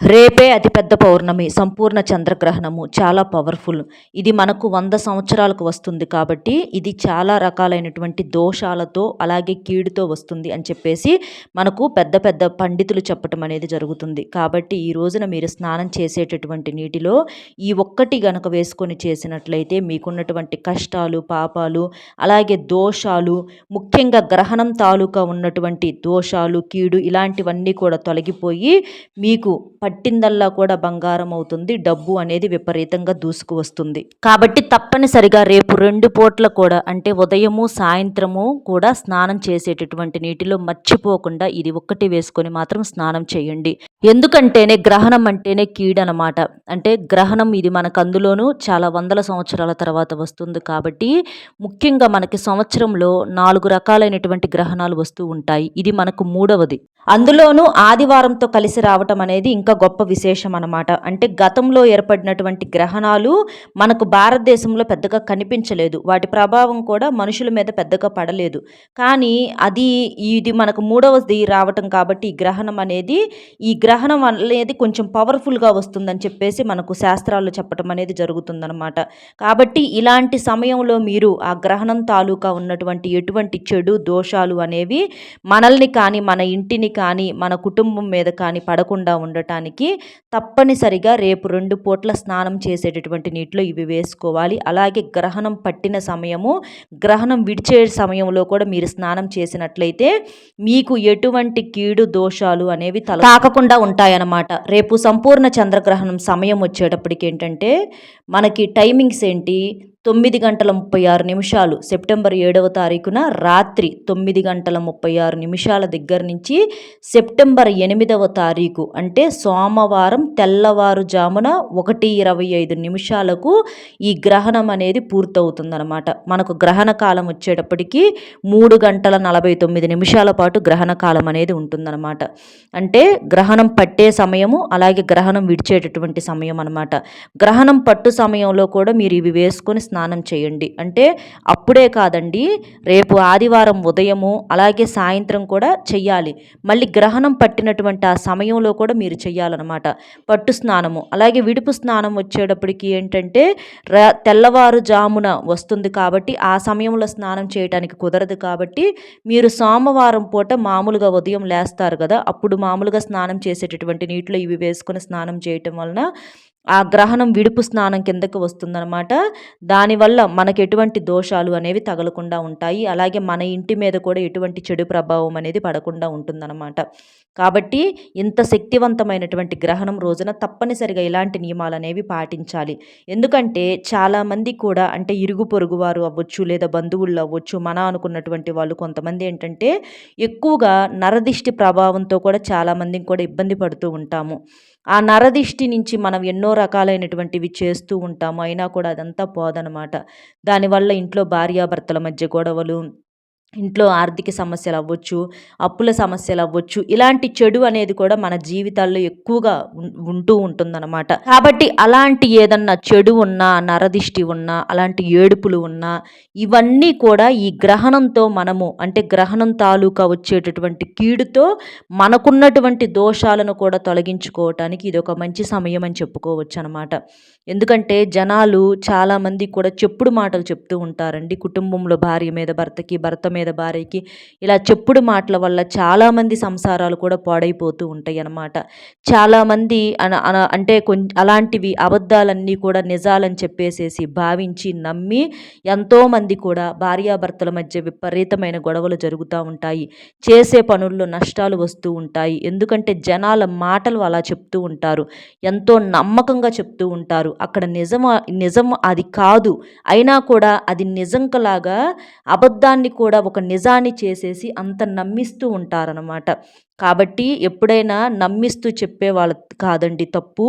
రేపే అతిపెద్ద పౌర్ణమి సంపూర్ణ చంద్రగ్రహణము. చాలా పవర్ఫుల్. ఇది మనకు వంద సంవత్సరాలకు వస్తుంది కాబట్టి ఇది చాలా రకాలైనటువంటి దోషాలతో అలాగే కీడుతో వస్తుంది అని చెప్పేసి మనకు పెద్ద పెద్ద పండితులు చెప్పటం అనేది జరుగుతుంది. కాబట్టి ఈ రోజున మీరు స్నానం చేసేటటువంటి నీటిలో ఈ ఒక్కటి గనక వేసుకొని చేసినట్లయితే మీకున్నటువంటి కష్టాలు పాపాలు అలాగే దోషాలు ముఖ్యంగా గ్రహణం తాలూకా ఉన్నటువంటి దోషాలు కీడు ఇలాంటివన్నీ కూడా తొలగిపోయి మీకు పట్టిందల్లా కూడా బంగారం అవుతుంది. డబ్బు అనేది విపరీతంగా దూసుకు వస్తుంది. కాబట్టి తప్పనిసరిగా రేపు రెండు పూట్ల కూడా అంటే ఉదయము సాయంత్రము కూడా స్నానం చేసేటటువంటి నీటిలో మర్చిపోకుండా ఇది ఒక్కటి వేసుకొని మాత్రం స్నానం చేయండి. ఎందుకంటేనే గ్రహణం అంటేనే కీడనమాట అంటే గ్రహణం ఇది మనకు అందులోనూ చాలా వందల సంవత్సరాల తర్వాత వస్తుంది కాబట్టి ముఖ్యంగా మనకి సంవత్సరంలో నాలుగు రకాలైనటువంటి గ్రహణాలు వస్తూ ఉంటాయి. ఇది మనకు మూడవది. అందులోనూ ఆదివారంతో కలిసి రావటం అనేది ఇంకా గొప్ప విశేషం అనమాట అంటే గతంలో ఏర్పడినటువంటి గ్రహణాలు మనకు భారతదేశంలో పెద్దగా కనిపించలేదు. వాటి ప్రభావం కూడా మనుషుల మీద పెద్దగా పడలేదు. కానీ అది ఇది మనకు మూడవది రావటం కాబట్టి ఈ గ్రహణం అనేది ఈ గ్రహణం అనేది కొంచెం పవర్ఫుల్గా వస్తుందని చెప్పేసి మనకు శాస్త్రాలు చెప్పడం అనేది జరుగుతుందనమాట కాబట్టి ఇలాంటి సమయంలో మీరు ఆ గ్రహణం తాలూకా ఉన్నటువంటి ఎటువంటి చెడు దోషాలు అనేవి మనల్ని కానీ మన ఇంటిని కానీ మన కుటుంబం మీద కానీ పడకుండా ఉండటానికి తప్పనిసరిగా రేపు రెండు పూట్ల స్నానం చేసేటటువంటి నీటిలో ఇవి వేసుకోవాలి. అలాగే గ్రహణం పట్టిన సమయము గ్రహణం విడిచే సమయంలో కూడా మీరు స్నానం చేసినట్లయితే మీకు ఎటువంటి కీడు దోషాలు అనేవి తల తాకకుండా ఉంటాయన్నమాట. రేపు సంపూర్ణ చంద్రగ్రహణం సమయం వచ్చేటప్పటికి ఏంటంటే మనకి టైమింగ్స్ ఏంటి? తొమ్మిది గంటల ముప్పై ఆరు నిమిషాలు. సెప్టెంబర్ ఏడవ తారీఖున రాత్రి తొమ్మిది గంటల ముప్పై ఆరు నిమిషాల దగ్గర నుంచి సెప్టెంబర్ ఎనిమిదవ తారీఖు అంటే సోమవారం తెల్లవారుజామున ఒకటి ఇరవై ఐదు నిమిషాలకు ఈ గ్రహణం అనేది పూర్తవుతుందన్నమాట. మనకు గ్రహణ కాలం వచ్చేటప్పటికి మూడు గంటల నలభై తొమ్మిది నిమిషాల పాటు గ్రహణ కాలం అనేది ఉంటుందన్నమాట. అంటే గ్రహణం పట్టే సమయము అలాగే గ్రహణం విడిచేటటువంటి సమయం అనమాట గ్రహణం పట్టు సమయంలో కూడా మీరు ఇవి వేసుకొని స్నానం చేయండి. అంటే అప్పుడే కాదండి రేపు ఆదివారం ఉదయము అలాగే సాయంత్రం కూడా చెయ్యాలి. మళ్ళీ గ్రహణం పట్టినటువంటి ఆ సమయంలో కూడా మీరు చెయ్యాలన్నమాట. పట్టు స్నానము. అలాగే విడుపు స్నానం వచ్చేటప్పటికి ఏంటంటే ర తెల్లవారుజామున వస్తుంది కాబట్టి ఆ సమయంలో స్నానం చేయడానికి కుదరదు కాబట్టి మీరు సోమవారం పూట మామూలుగా ఉదయం లేస్తారు కదా అప్పుడు మామూలుగా స్నానం చేసేటటువంటి నీటిలో ఇవి వేసుకుని స్నానం చేయటం వలన ఆ గ్రహణం విడుపు స్నానం కిందకు వస్తుందన్నమాట. దానివల్ల మనకు ఎటువంటి దోషాలు అనేవి తగలకుండా ఉంటాయి. అలాగే మన ఇంటి మీద కూడా ఎటువంటి చెడు ప్రభావం అనేది పడకుండా ఉంటుందన్నమాట. కాబట్టి ఇంత శక్తివంతమైనటువంటి గ్రహణం రోజున తప్పనిసరిగా ఇలాంటి నియమాలు అనేవి పాటించాలి. ఎందుకంటే చాలామంది కూడా అంటే ఇరుగు పొరుగు వారు అవ్వచ్చు లేదా బంధువులు అవ్వచ్చు మన అనుకున్నటువంటి వాళ్ళు కొంతమంది ఏంటంటే ఎక్కువగా నరదిష్టి ప్రభావంతో కూడా చాలామందికి కూడా ఇబ్బంది పడుతూ ఉంటాము. ఆ నరదిష్టి నుంచి మనం ఎన్నో రకాలైనటువంటివి చేస్తూ ఉంటాము. అయినా కూడా అదంతా పోదనమాట దానివల్ల ఇంట్లో భార్యాభర్తల మధ్య గొడవలు ఇంట్లో ఆర్థిక సమస్యలు అవ్వచ్చు అప్పుల సమస్యలు అవ్వచ్చు ఇలాంటి చెడు అనేది కూడా మన జీవితాల్లో ఎక్కువగా ఉంటూ ఉంటుందన్నమాట. కాబట్టి అలాంటి ఏదన్నా చెడు ఉన్నా నరదిష్టి ఉన్నా అలాంటి ఏడుపులు ఉన్నా ఇవన్నీ కూడా ఈ గ్రహణంతో మనము అంటే గ్రహణం తాలూకా వచ్చేటటువంటి కీడుతో మనకున్నటువంటి దోషాలను కూడా తొలగించుకోవటానికి ఇది ఒక మంచి సమయం అని చెప్పుకోవచ్చు అనమాట ఎందుకంటే జనాలు చాలామంది కూడా చెప్పుడు మాటలు చెప్తూ ఉంటారండి. కుటుంబంలో భార్య మీద భర్తకి భర్త మీద భార్యకి ఇలా చెప్పుడు మాటల వల్ల చాలామంది సంసారాలు కూడా పాడైపోతూ ఉంటాయి అన్నమాట. చాలామంది అంటే కొంచెం అలాంటివి అబద్ధాలన్నీ కూడా నిజాలని చెప్పేసేసి భావించి నమ్మి ఎంతోమంది కూడా భార్యాభర్తల మధ్య విపరీతమైన గొడవలు జరుగుతూ ఉంటాయి. చేసే పనుల్లో నష్టాలు వస్తూ ఉంటాయి. ఎందుకంటే జనాల మాటలు అలా చెప్తూ ఉంటారు. ఎంతో నమ్మకంగా చెప్తూ ఉంటారు. అక్కడ నిజం నిజం అది కాదు. అయినా కూడా అది నిజంకలాగా అబద్ధాన్ని కూడా ఒక నిజాన్ని చేసేసి అంత నమ్మిస్తూ ఉంటారనమాట కాబట్టి ఎప్పుడైనా నమ్మిస్తూ చెప్పే వాళ్ళ కాదండి తప్పు.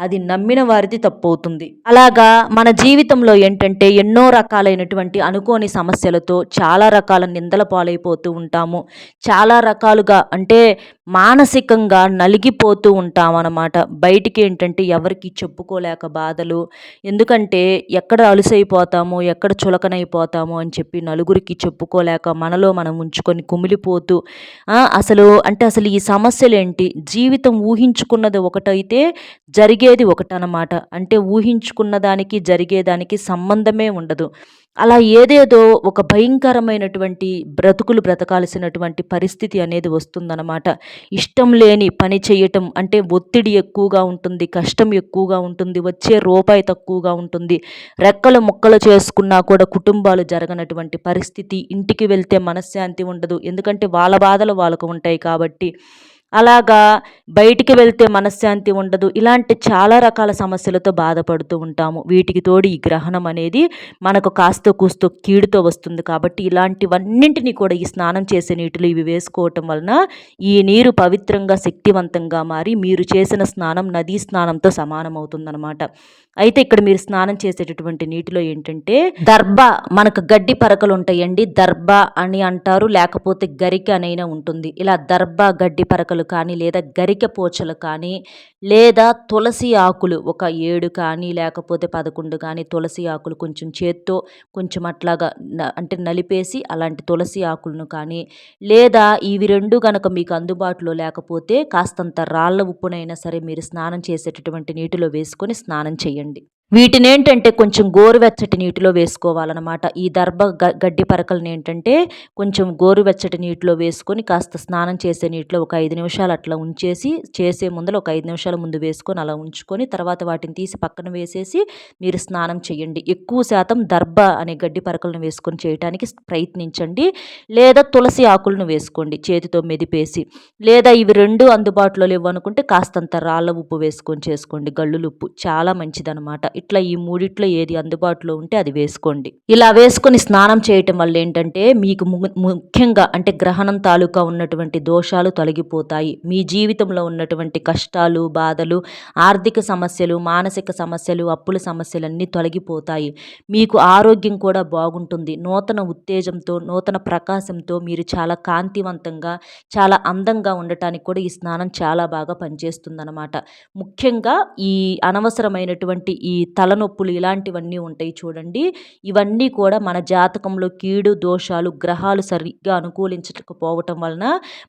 అది నమ్మిన వారిది తప్పు అవుతుంది అలాగా మన జీవితంలో ఏంటంటే ఎన్నో రకాలైనటువంటి అనుకోని సమస్యలతో చాలా రకాల నిందల పాలైపోతూ ఉంటాము. చాలా రకాలుగా అంటే మానసికంగా నలిగిపోతూ ఉంటాం అన్నమాట బయటికి ఏంటంటే ఎవరికి చెప్పుకోలేక బాధలు. ఎందుకంటే ఎక్కడ అలుసైపోతాము ఎక్కడ చులకనైపోతాము అని చెప్పి నలుగురికి చెప్పుకోలేక మనలో మనం ఉంచుకొని కుమిలిపోతూ అసలు అంటే అసలు ఈ సమస్యలేంటి? జీవితం ఊహించుకున్నది ఒకటైతే జరిగేది ఒకటనమాట అంటే ఊహించుకున్న దానికి జరిగేదానికి సంబంధమే ఉండదు. అలా ఏదేదో ఒక భయంకరమైనటువంటి బ్రతుకులు బ్రతకాల్సినటువంటి పరిస్థితి అనేది వస్తుందన్నమాట. ఇష్టం లేని పని చేయటం అంటే ఒత్తిడి ఎక్కువగా ఉంటుంది కష్టం ఎక్కువగా ఉంటుంది వచ్చే రూపాయి తక్కువగా ఉంటుంది. రెక్కలు ముక్కలు చేసుకున్నా కూడా కుటుంబాలు జరగనటువంటి పరిస్థితి. ఇంటికి వెళ్తే మనశ్శాంతి ఉండదు. ఎందుకంటే వాళ్ళ బాధలు వాళ్ళకు ఉంటాయి కాబట్టి అలాగా బయటికి వెళ్తే మనశ్శాంతి ఉండదు. ఇలాంటి చాలా రకాల సమస్యలతో బాధపడుతూ ఉంటాము. వీటికి తోడు ఈ గ్రహణం అనేది మనకు కాస్త కూస్తో కీడుతో వస్తుంది కాబట్టి ఇలాంటివన్నింటినీ కూడా ఈ స్నానం చేసే నీటిలో ఇవి వేసుకోవటం వలన ఈ నీరు పవిత్రంగా శక్తివంతంగా మారి మీరు చేసిన స్నానం నదీ స్నానంతో సమానమవుతుందన్నమాట. అయితే ఇక్కడ మీరు స్నానం చేసేటటువంటి నీటిలో ఏంటంటే దర్భ మనకు గడ్డి పరకలు ఉంటాయండి. దర్భ అని అంటారు లేకపోతే గరిక అనైనా ఉంటుంది. ఇలా దర్భ గడ్డి పరకలు కానీ లేదా గరిక పోచలు కానీ లేదా తులసి ఆకులు ఒక ఏడు కానీ లేకపోతే పదకొండు కానీ తులసి ఆకులు కొంచెం చేత్తో కొంచెం అట్లాగా అంటే నలిపేసి అలాంటి తులసి ఆకులను కానీ లేదా ఇవి రెండు కనుక మీకు అందుబాటులో లేకపోతే కాస్తంత రాళ్ళ ఉప్పునైనా సరే మీరు స్నానం చేసేటటువంటి నీటిలో వేసుకొని స్నానం చేయండి. చేయండి వీటిని ఏంటంటే కొంచెం గోరువెచ్చటి నీటిలో వేసుకోవాలన్నమాట. ఈ దర్భ గడ్డి పరకలను ఏంటంటే కొంచెం గోరువెచ్చటి నీటిలో వేసుకొని కాస్త స్నానం చేసే నీటిలో ఒక ఐదు నిమిషాలు అట్లా ఉంచేసి చేసే ముందర ఒక ఐదు నిమిషాల ముందు వేసుకొని అలా ఉంచుకొని తర్వాత వాటిని తీసి పక్కన వేసేసి మీరు స్నానం చేయండి. ఎక్కువ శాతం దర్భ అనే గడ్డి పరకలను వేసుకొని చేయడానికి ప్రయత్నించండి. లేదా తులసి ఆకులను వేసుకోండి చేతితో మెదిపేసి. లేదా ఇవి రెండు అందుబాటులో లేవు అనుకుంటే కాస్తంత రాళ్ళ ఉప్పు వేసుకొని చేసుకోండి. గళ్ళులు ఉప్పు చాలా మంచిదనమాట ఇట్లా ఈ మూడిట్లో ఏది అందుబాటులో ఉంటే అది వేసుకోండి. ఇలా వేసుకొని స్నానం చేయటం వల్ల ఏంటంటే మీకు ముఖ్యంగా అంటే గ్రహణం తాలూకా ఉన్నటువంటి దోషాలు తొలగిపోతాయి. మీ జీవితంలో ఉన్నటువంటి కష్టాలు బాధలు ఆర్థిక సమస్యలు మానసిక సమస్యలు అప్పుల సమస్యలు అన్నీ తొలగిపోతాయి. మీకు ఆరోగ్యం కూడా బాగుంటుంది. నూతన ఉత్తేజంతో నూతన ప్రకాశంతో మీరు చాలా కాంతివంతంగా చాలా అందంగా ఉండటానికి కూడా ఈ స్నానం చాలా బాగా పనిచేస్తుందన్నమాట. ముఖ్యంగా ఈ అనవసరమైనటువంటి ఈ తలనొప్పులు ఇలాంటివన్నీ ఉంటాయి చూడండి. ఇవన్నీ కూడా మన జాతకంలో కీడు దోషాలు గ్రహాలు సరిగ్గా అనుకూలించకపోవటం వలన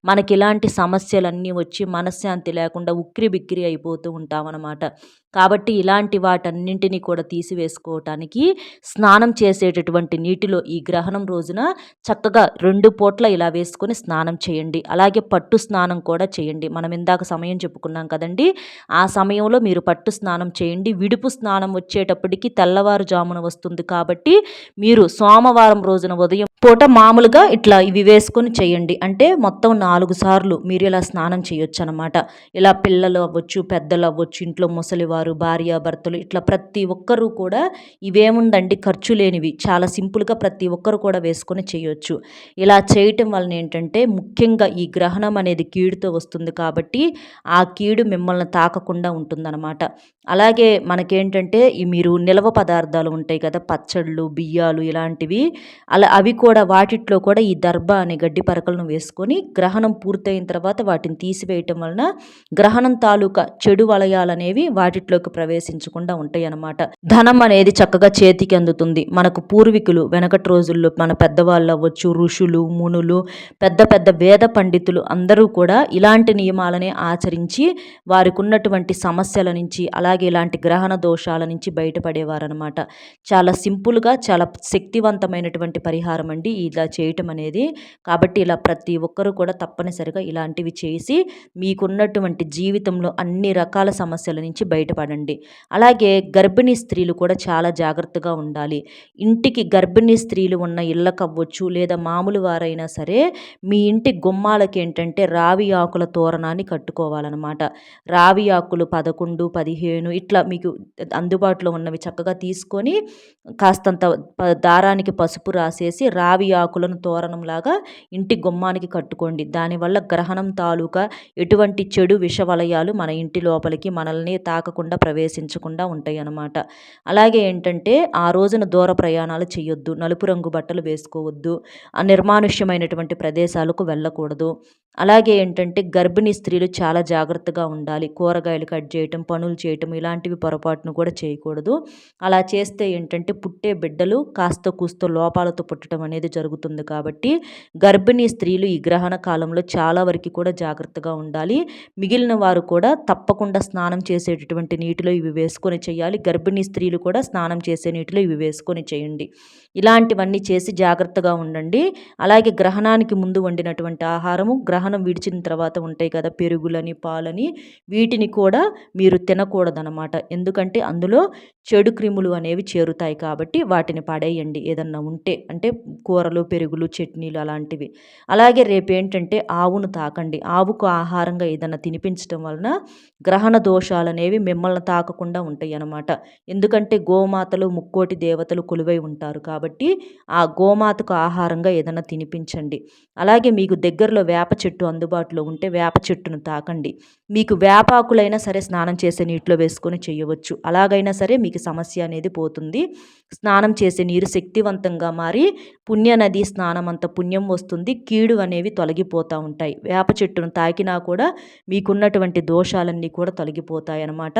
మనకి ఇలాంటి సమస్యలన్నీ వచ్చి మనశ్శాంతి లేకుండా ఉక్కిరి బిక్కిరి అయిపోతూ ఉంటామన్నమాట. కాబట్టి ఇలాంటి వాటన్నింటినీ కూడా తీసివేసుకోవటానికి స్నానం చేసేటటువంటి నీటిలో ఈ గ్రహణం రోజున చక్కగా రెండు పూట్ల ఇలా వేసుకొని స్నానం చేయండి. అలాగే పట్టు స్నానం కూడా చేయండి. మనం ఇందాక సమయం చెప్పుకున్నాం కదండి. ఆ సమయంలో మీరు పట్టు స్నానం చేయండి. విడుపు స్నానం వచ్చేటప్పటికి తెల్లవారుజామున వస్తుంది కాబట్టి మీరు సోమవారం రోజున ఉదయం పూట మామూలుగా ఇట్లా ఇవి వేసుకొని చేయండి. అంటే మొత్తం నాలుగు సార్లు మీరు ఇలా స్నానం చేయొచ్చు అనమాట ఇలా పిల్లలు అవ్వచ్చు పెద్దలు అవ్వచ్చు ఇంట్లో ముసలివారు వారు భర్తలు ఇట్లా ప్రతి ఒక్కరూ కూడా ఇవేముందండి ఖర్చు లేనివి. చాలా సింపుల్గా ప్రతి ఒక్కరు కూడా వేసుకొని చేయొచ్చు. ఇలా చేయటం వలన ఏంటంటే ముఖ్యంగా ఈ గ్రహణం అనేది కీడుతో వస్తుంది కాబట్టి ఆ కీడు మిమ్మల్ని తాకకుండా ఉంటుందన్నమాట. అలాగే మనకేంటంటే ఈ మీరు నిల్వ పదార్థాలు ఉంటాయి కదా పచ్చళ్ళు బియ్యాలు ఇలాంటివి. అలా అవి కూడా వాటిట్లో కూడా ఈ దర్భ అనే గడ్డి పరకలను వేసుకొని గ్రహణం పూర్తయిన తర్వాత వాటిని తీసివేయటం వలన గ్రహణం తాలూకా చెడు వలయాలనేవి ఇంట్లోకి ప్రవేశించకుండా ఉంటాయి అన్నమాట ధనం అనేది చక్కగా చేతికి అందుతుంది. మనకు పూర్వీకులు వెనకటి రోజుల్లో మన పెద్దవాళ్ళు అవ్వచ్చు ఋషులు మునులు పెద్ద పెద్ద వేద పండితులు అందరూ కూడా ఇలాంటి నియమాలనే ఆచరించి వారికి ఉన్నటువంటి సమస్యల నుంచి అలాగే ఇలాంటి గ్రహణ దోషాల నుంచి బయటపడేవారనమాట చాలా సింపుల్గా చాలా శక్తివంతమైనటువంటి పరిహారం అండి ఇలా చేయటం అనేది. కాబట్టి ఇలా ప్రతి ఒక్కరూ కూడా తప్పనిసరిగా ఇలాంటివి చేసి మీకున్నటువంటి జీవితంలో అన్ని రకాల సమస్యల నుంచి బయటపడండి అలాగే గర్భిణీ స్త్రీలు కూడా చాలా జాగ్రత్తగా ఉండాలి. ఇంటికి గర్భిణీ స్త్రీలు ఉన్న ఇళ్ళకు అవ్వచ్చు లేదా మామూలు వారైనా సరే మీ ఇంటి గుమ్మాలకి ఏంటంటే రావి ఆకుల తోరణాన్ని కట్టుకోవాలన్నమాట. రావి ఆకులు పదకొండు పదిహేను ఇట్లా మీకు అందుబాటులో ఉన్నవి చక్కగా తీసుకొని కాస్తంత దారానికి పసుపు రాసేసి రావి ఆకులను తోరణంలాగా ఇంటి గుమ్మానికి కట్టుకోండి. దానివల్ల గ్రహణం తాలూకా ఎటువంటి చెడు విషవలయాలు మన ఇంటి లోపలికి మనల్ని తాకకుండా ప్రవేశించకుండా ఉంటాయి అన్నమాట అలాగే ఏంటంటే ఆ రోజున దూర ప్రయాణాలు చేయొద్దు నలుపు రంగు బట్టలు వేసుకోవద్దు నిర్మానుష్యమైనటువంటి ప్రదేశాలకు వెళ్ళకూడదు. అలాగే ఏంటంటే గర్భిణీ స్త్రీలు చాలా జాగ్రత్తగా ఉండాలి. కూరగాయలు కట్ చేయటం పనులు చేయటం ఇలాంటివి పొరపాటును కూడా చేయకూడదు. అలా చేస్తే ఏంటంటే పుట్టే బిడ్డలు కాస్త కూస్త లోపాలతో పుట్టడం అనేది జరుగుతుంది కాబట్టి గర్భిణీ స్త్రీలు ఈ గ్రహణ కాలంలో చాలా వరకు కూడా జాగ్రత్తగా ఉండాలి. మిగిలిన వారు కూడా తప్పకుండా స్నానం చేసేటటువంటి నీటిలో ఇవి వేసుకొని చేయాలి. గర్భిణీ స్త్రీలు కూడా స్నానం చేసే నీటిలో ఇవి వేసుకొని చేయండి. ఇలాంటివన్నీ చేసి జాగ్రత్తగా ఉండండి. అలాగే గ్రహణానికి ముందు వండినటువంటి ఆహారము గ్రహణం విడిచిన తర్వాత ఉంటాయి కదా పెరుగులని పాలని వీటిని కూడా మీరు తినకూడదనమాట ఎందుకంటే అందులో చెడు క్రిములు అనేవి చేరుతాయి కాబట్టి వాటిని పడేయండి ఏదన్నా ఉంటే. అంటే కూరలు పెరుగులు చట్నీలు అలాంటివి. అలాగే రేపు ఏంటంటే ఆవును తాకండి. ఆవుకు ఆహారంగా ఏదన్నా తినిపించడం వలన గ్రహణ దోషాలు అనేవి మిమ్మల్ని తాకకుండా ఉంటాయి అన్నమాట ఎందుకంటే గోమాతలు ముక్కోటి దేవతలు కొలువై ఉంటారు కాబట్టి ఆ గోమాతకు ఆహారంగా ఏదైనా తినిపించండి. అలాగే మీకు దగ్గరలో వేప చెట్టు అందుబాటులో ఉంటే వేప చెట్టును తాకండి. మీకు వేపాకులైనా సరే స్నానం చేసే నీటిలో వేసుకొని చేయవచ్చు. అలాగైనా సరే మీకు సమస్య అనేది పోతుంది. స్నానం చేసే నీరు శక్తివంతంగా మారి పుణ్యనది స్నానం అంత పుణ్యం వస్తుంది. కీడు అనేవి తొలగిపోతూ ఉంటాయి. వేప చెట్టును తాకినా కూడా మీకున్నటువంటి దోషాలన్నీ కూడా తొలగిపోతాయి అన్నమాట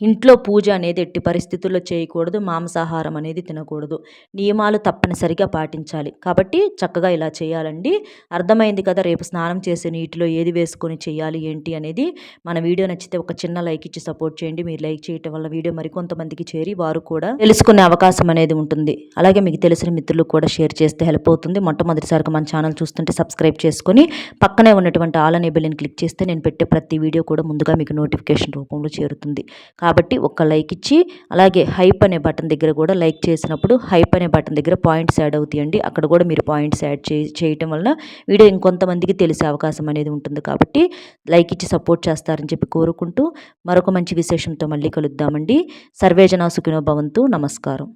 ఇంట్లో పూజ అనేది ఎట్టి పరిస్థితుల్లో చేయకూడదు మాంసాహారం అనేది తినకూడదు. నియమాలు తప్పనిసరిగా పాటించాలి. కాబట్టి చక్కగా ఇలా చేయాలండి. అర్థమైంది కదా రేపు స్నానం చేసే నీటిలో ఏది వేసుకొని చేయాలి ఏంటి అనేది. మన వీడియో నచ్చితే ఒక చిన్న లైక్ ఇచ్చి సపోర్ట్ చేయండి. మీరు లైక్ చేయటం వల్ల వీడియో మరికొంతమందికి చేరి వారు కూడా తెలుసుకునే అవకాశం అనేది ఉంటుంది. అలాగే మీకు తెలిసిన మిత్రులు కూడా షేర్ చేస్తే హెల్ప్ అవుతుంది. మొట్టమొదటిసారిగా మన ఛానల్ చూస్తుంటే సబ్స్క్రైబ్ చేసుకొని పక్కనే ఉన్నటువంటి ఆల్ అనే బెల్ని క్లిక్ చేస్తే నేను పెట్టే ప్రతి వీడియో కూడా ముందుగా మీకు నోటిఫికేషన్ రూపంలో చేరుతుంది. కాబట్టి ఒక లైక్ ఇచ్చి అలాగే హైప్ అనే బటన్ దగ్గర కూడా లైక్ చేసినప్పుడు హైప్ అనే బటన్ దగ్గర పాయింట్స్ యాడ్ అవుతాయండి. అక్కడ కూడా మీరు పాయింట్స్ యాడ్ చేయటం వలన వీడియో ఇంకొంతమందికి తెలిసే అవకాశం అనేది ఉంటుంది కాబట్టి లైక్ ఇచ్చి సపోర్ట్ చేస్తారని చెప్పి కోరుకుంటూ మరొక మంచి విశేషంతో మళ్ళీ కలుద్దామండి. సర్వేజన సుఖినో భవంతు. నమస్కారం.